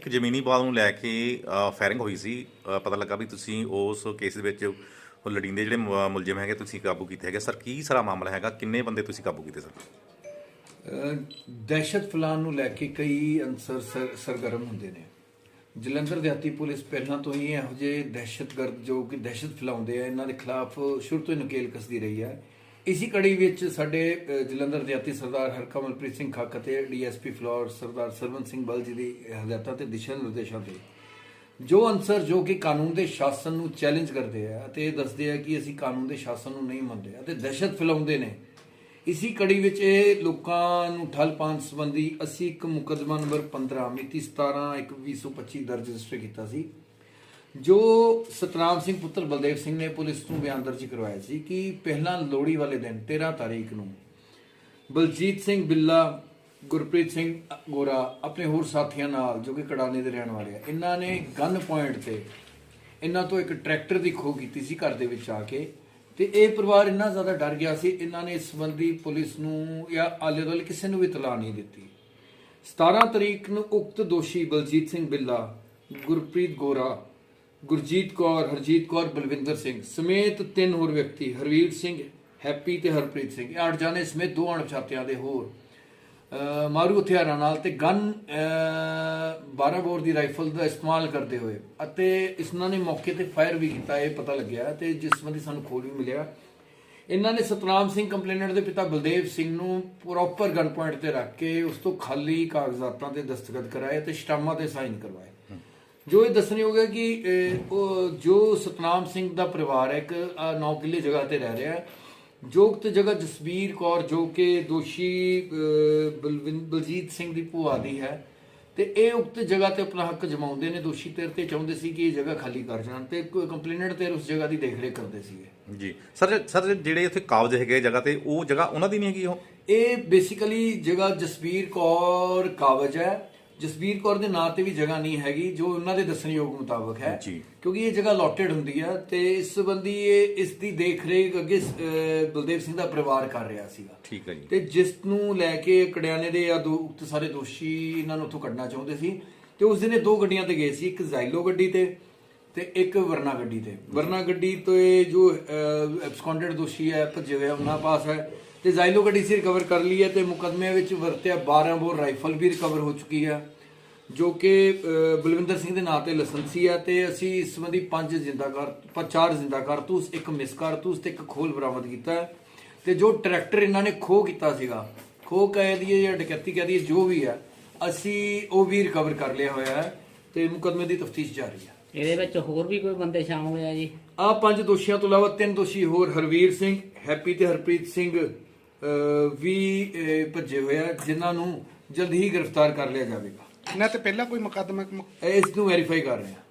ਇੱਕ ਜ਼ਮੀਨੀ ਵਿਵਾਦ ਨੂੰ ਲੈ ਕੇ ਫਾਇਰਿੰਗ ਹੋਈ ਸੀ। ਪਤਾ ਲੱਗਾ ਵੀ ਤੁਸੀਂ ਉਸ ਕੇਸ ਦੇ ਵਿੱਚ ਉਹ ਲੜਿੰਦੇ ਜਿਹੜੇ ਮੁ- ਮੁਲਜ਼ਮ ਹੈਗੇ, ਤੁਸੀਂ ਕਾਬੂ ਕੀਤੇ ਹੈਗੇ। ਸਰ, ਕੀ ਸਾਰਾ ਮਾਮਲਾ ਹੈਗਾ? ਕਿੰਨੇ ਬੰਦੇ ਤੁਸੀਂ ਕਾਬੂ ਕੀਤੇ ਸਰ? ਦਹਿਸ਼ਤ ਫੈਲਾਉਣ ਨੂੰ ਲੈ ਕੇ ਕਈ ਅਨਸਰ ਸਰ- ਸਰਗਰਮ ਹੁੰਦੇ ਨੇ। ਜਲੰਧਰ ਦਿਹਾਤੀ ਪੁਲਿਸ ਪਹਿਲਾਂ ਤੋਂ ਹੀ ਇਹੋ ਜਿਹੇ ਦਹਿਸ਼ਤਗਰਦ ਜੋ ਕਿ ਦਹਿਸ਼ਤ ਫੈਲਾਉਂਦੇ ਆ, ਇਹਨਾਂ ਦੇ ਖਿਲਾਫ ਸ਼ੁਰੂ ਤੋਂ ਹੀ ਨਕੇਲ ਕੱਸਦੀ ਰਹੀ ਹੈ। ਇਸੀ ਕੜੀ ਵਿੱਚ ਸਾਡੇ ਜਲੰਧਰ ਦਿਹਾਤੀ ਸਰਦਾਰ ਹਰਕਮਲਪ੍ਰੀਤ ਸਿੰਘ ਖੱਕ ਅਤੇ ਡੀਐਸਪੀ ਫਲੋਰ ਸਰਦਾਰ ਸਰਵਨ ਸਿੰਘ ਬਲ ਜੀ ਦੀ ਹਦਾਇਤਾਂ ਤੇ ਦਿਸ਼ਾ ਨਿਰਦੇਸ਼ਾਂ ਤੇ। ਜੋ ਅਨਸਰ, ਜੋ ਕਿ ਕਾਨੂੰਨ ਦੇ ਸ਼ਾਸਨ ਨੂੰ ਚੈਲੰਜ ਕਰਦੇ ਆ ਅਤੇ ਇਹ ਦੱਸਦੇ ਆ ਕਿ ਅਸੀਂ ਕਾਨੂੰਨ ਦੇ ਸ਼ਾਸਨ ਨੂੰ ਨਹੀਂ ਮੰਨਦੇ ਅਤੇ ਦਹਿਸ਼ਤ ਫੈਲਾਉਂਦੇ ਨੇ। ਇਸੀ ਕੜੀ ਵਿੱਚ ਇਹ ਲੋਕਾਂ ਨੂੰ ਠੱਲ ਪਾਉਣ ਸੰਬੰਧੀ ਅਸੀਂ ਇੱਕ ਮੁਕੱਦਮਾ ਨੰਬਰ 15 ਮਿਤੀ 17 1 2025 ਦਰਜ ਰਜਿਸਟਰ ਕੀਤਾ ਸੀ। ਜੋ ਸਤਨਾਮ ਸਿੰਘ ਪੁੱਤਰ ਬਲਦੇਵ ਸਿੰਘ ਨੇ ਪੁਲਿਸ ਨੂੰ ਬਿਆਨ ਦਰਜ ਕਰਵਾਇਆ ਸੀ ਕਿ ਪਹਿਲਾਂ ਲੋਹੜੀ ਵਾਲੇ ਦਿਨ 13 ਤਾਰੀਖ ਨੂੰ ਬਲਜੀਤ ਸਿੰਘ ਬਿੱਲਾ, ਗੁਰਪ੍ਰੀਤ ਸਿੰਘ ਗੋਰਾ ਆਪਣੇ ਹੋਰ ਸਾਥੀਆਂ ਨਾਲ, ਜੋ ਕਿ ਕੜਾਨੇ ਦੇ ਰਹਿਣ ਵਾਲੇ ਆ, ਇਹਨਾਂ ਨੇ ਗਨ ਪੁਆਇੰਟ ਤੇ ਇਹਨਾਂ ਤੋਂ ਇੱਕ ਟਰੈਕਟਰ ਦੀ ਖੋਹ ਕੀਤੀ ਸੀ ਘਰ ਦੇ ਵਿੱਚ ਆ ਕੇ ਤੇ ਇਹ ਪਰਿਵਾਰ ਇੰਨਾ ਜ਼ਿਆਦਾ ਡਰ ਗਿਆ ਸੀ, ਇਹਨਾਂ ਨੇ ਇਸ ਸੰਬੰਧੀ ਪੁਲਿਸ ਨੂੰ ਜਾਂ ਆਲੇ ਦੁਆਲੇ ਕਿਸੇ ਨੂੰ ਵੀ ਇਤਲਾਹ ਨਹੀਂ ਦਿੱਤੀ। 17 ਤਰੀਕ ਨੂੰ ਉਕਤ ਦੋਸ਼ੀ ਬਲਜੀਤ ਸਿੰਘ ਬਿੱਲਾ, ਗੁਰਪ੍ਰੀਤ ਗੋਰਾ ਗੁਰਜੀਤ ਕੌਰ, ਹਰਜੀਤ ਕੌਰ, ਬਲਵਿੰਦਰ ਸਿੰਘ ਸਮੇਤ ਤਿੰਨ ਹੋਰ ਵਿਅਕਤੀ, ਹਰਵੀਰ ਸਿੰਘ, ਹੈਪੀ ਤੇ ਹਰਪ੍ਰੀਤ ਸਿੰਘ। ਇਹ ਅੱਠ ਜਾਣੇ ਸਮੇਤ ਦੋ ਅਣਪਛਾਤਿਆਂ ਦੇ ਹੋਰ। ਮਾਰੂ ਹਥਿਆਰਾਂ ਨਾਲ ਤੇ ਗਨ 12 ਬੋਰ ਦੀ ਰਾਈਫਲ ਦਾ ਇਸਤੇਮਾਲ ਕਰਦੇ ਹੋਏ ਅਤੇ ਇਸਨਾਂ ਨੇ ਮੌਕੇ ਤੇ ਫਾਇਰ ਵੀ ਕੀਤਾ, ਇਹ ਪਤਾ ਲੱਗਿਆ ਤੇ ਜਿਸ ਸੰਬੰਧੀ ਸਾਨੂੰ ਖੋਜ ਵੀ ਮਿਲਿਆ। ਇਹਨਾਂ ਨੇ ਸਤਨਾਮ ਸਿੰਘ ਕੰਪਲੇਨਰ ਦੇ ਪਿਤਾ ਬਲਦੇਵ ਸਿੰਘ ਨੂੰ ਪ੍ਰੋਪਰ ਗਨ ਪੁਆਇੰਟ ਤੇ ਰੱਖ ਕੇ ਉਸ ਤੋਂ ਖਾਲੀ ਕਾਗਜ਼ਾਤਾਂ ਤੇ ਦਸਤਖਤ ਕਰਾਏ ਤੇ ਸਟਾਮਾਂ ਤੇ ਸਾਈਨ ਕਰਵਾਏ। ਜੋ ਇਹ ਦੱਸਣਯੋਗ ਹੈ ਕਿ ਉਹ ਜੋ ਸਤਨਾਮ ਸਿੰਘ ਦਾ ਪਰਿਵਾਰ ਹੈ ਇੱਕ 9 ਕਿੱਲੇ ਜਗ੍ਹਾ ਤੇ ਰਹਿ ਰਿਹਾ ਹੈ। ਜੋ ਉਕਤ ਜਗ੍ਹਾ ਜਸਬੀਰ ਕੌਰ ਜੋ ਕਿ ਦੋਸ਼ੀ ਬਲਜੀਤ ਸਿੰਘ ਦੀ ਭੂਆ ਦੀ ਹੈ। ਤੇ ਇਹ ਉਕਤ ਜਗ੍ਹਾ ਤੇ ਆਪਣਾ ਹੱਕ ਜਮਾਉਂਦੇ ਨੇ ਦੋਸ਼ੀ ਤੇਰ ਤੇ ਚਾਹੁੰਦੇ ਸੀ ਕਿ ਇਹ ਜਗ੍ਹਾ ਖਾਲੀ ਕਰ ਜਾਣ ਤੇ ਕੰਪਲੇਨਟ ਤੇ ਉਸ ਜਗ੍ਹਾ ਦੀ ਦੇਖਰੇਖ ਕਰਦੇ ਸੀਗੇ। ਜੀ। ਸਰ ਸਰ ਜਿਹੜੇ ਉੱਥੇ ਕਾਬਜ ਹੈਗੇ ਜਗ੍ਹਾ ਤੇ ਉਹ ਜਗ੍ਹਾ ਉਹਨਾਂ ਦੀ ਨਹੀਂ ਹੈਗੀ ਉਹ? ਇਹ ਬੇਸਿਕਲੀ ਜਗ੍ਹਾ ਜਸਬੀਰ ਕੌਰ ਕਾਬਜ ਹੈ। ਜਸਬੀਰ ਕੌਰ ਦੇ ਨਾਂ ਤੇ ਵੀ ਜਗ੍ਹਾ ਨਹੀਂ ਹੈਗੀ ਜੋ ਉਹਨਾਂ ਦੇ ਦੱਸਣਯੋਗ ਮੁਤਾਬਕ ਹੈ। ਕਿਉਂਕਿ ਇਹ ਜਗ੍ਹਾ ਲੋਟਡ ਹੁੰਦੀ ਹੈ ਤੇ ਇਸ ਸੰਬੰਧੀ ਇਹ ਇਸ ਦੀ ਦੇਖਰੇਖ ਅੱਗੇ ਬਲਦੇਵ ਸਿੰਘ ਦਾ ਪਰਿਵਾਰ ਕਰ ਰਿਹਾ ਸੀਗਾ। ਠੀਕ ਹੈ ਜੀ। ਤੇ ਜਿਸ ਨੂੰ ਲੈ ਕੇ ਕੜਿਆਨੇ ਦੇ ਆ ਦੋ ਉਕਤ ਸਾਰੇ ਦੋਸ਼ੀ ਇਹਨਾਂ ਨੂੰ ਉੱਥੋਂ ਕੱਢਣਾ ਚਾਹੁੰਦੇ ਸੀ। ਤੇ ਉਸ ਦਿਨ ਇਹ ਦੋ ਗੱਡੀਆਂ ਤੇ ਗਏ ਸੀ ਇੱਕ ਜ਼ਾਈਲੋ ਗੱਡੀ ਤੇ ਤੇ ਇੱਕ ਵਰਨਾ ਗੱਡੀ ਤੇ। ਵਰਨਾ ਗੱਡੀ ਤੇ ਜੋ ਐਬਸਕੌਂਡਡ ਦੋਸ਼ੀ ਹੈ ਭੱਜੇ ਹੋਏ ਆ, ਉਹਨਾਂ ਪਾਸ ਹੈ। ਤੇ ਜ਼ਾਈਲੋ ਗੱਡੀ ਸੀ ਰਿਕਵਰ ਕਰ ਲਈ ਹੈ ਤੇ ਮੁਕਦਮੇ ਵਿੱਚ ਵਰਤਿਆ 12 ਬੋਰ ਰਾਈਫਲ ਵੀ ਰਿਕਵਰ ਹੋ ਚੁੱਕੀ ਹੈ ਜੋ ਕਿ ਬਲਵਿੰਦਰ ਸਿੰਘ ਦੇ ਨਾਂ ਤੇ ਲਾਇਸੈਂਸੀ ਹੈ ਤੇ ਅਸੀਂ ਇਸ ਸੰਬੰਧੀ ਪੰਜ ਜ਼ਿੰਦਾ ਕਾਰ ਚਾਰ ਜ਼ਿੰਦਾ ਕਾਰਤੂਸ ਇੱਕ ਮਿਸ ਕਾਰਤੂਸ ਤੇ ਇੱਕ ਖੋਲ ਬਰਾਮਦ ਕੀਤਾ ਤੇ ਜੋ ਟਰੈਕਟਰ ਇਹਨਾਂ ਨੇ ਖੋਹ ਕੀਤਾ ਸੀਗਾ ਖੋਹ ਕਹਿ ਦਈਏ ਜਾਂ ਡਕੈਤੀ ਕਹਿ ਦਈਏ ਜੋ ਵੀ ਹੈ ਅਸੀਂ ਉਹ ਵੀ ਰਿਕਵਰ ਕਰ ਲਿਆ ਹੋਇਆ ਹੈ ਤੇ ਮੁਕਦਮੇ ਦੀ ਤਫਤੀਸ਼ ਜਾਰੀ ਹੈ। ਇਹਦੇ ਵਿੱਚ ਹੋਰ ਵੀ ਕੋਈ ਬੰਦੇ ਸ਼ਾਮਲ ਹੋਇਆ ਜੀ? ਆ ਪੰਜ ਦੋਸ਼ੀਆਂ ਤੋਂ ਇਲਾਵਾ ਤਿੰਨ ਦੋਸ਼ੀ ਹੋਰ ਹਰਵੀਰ ਸਿੰਘ ਹੈਪੀ ਤੇ ਹਰਪ੍ਰੀਤ ਸਿੰਘ। ਵੀ ਭੱਜੇ ਹੋਏ ਆ ਜਿਨ੍ਹਾਂ ਨੂੰ ਜਲਦ ਹੀ ਗ੍ਰਿਫਤਾਰ ਕਰ ਲਿਆ ਜਾਵੇਗਾ। ਇਹਨਾਂ ਤੇ ਪਹਿਲਾਂ ਕੋਈ ਮੁਕੱਦਮਾ ਇਸ ਨੂੰ ਵੈਰੀਫਾਈ ਕਰ ਰਹੇ ਹਾਂ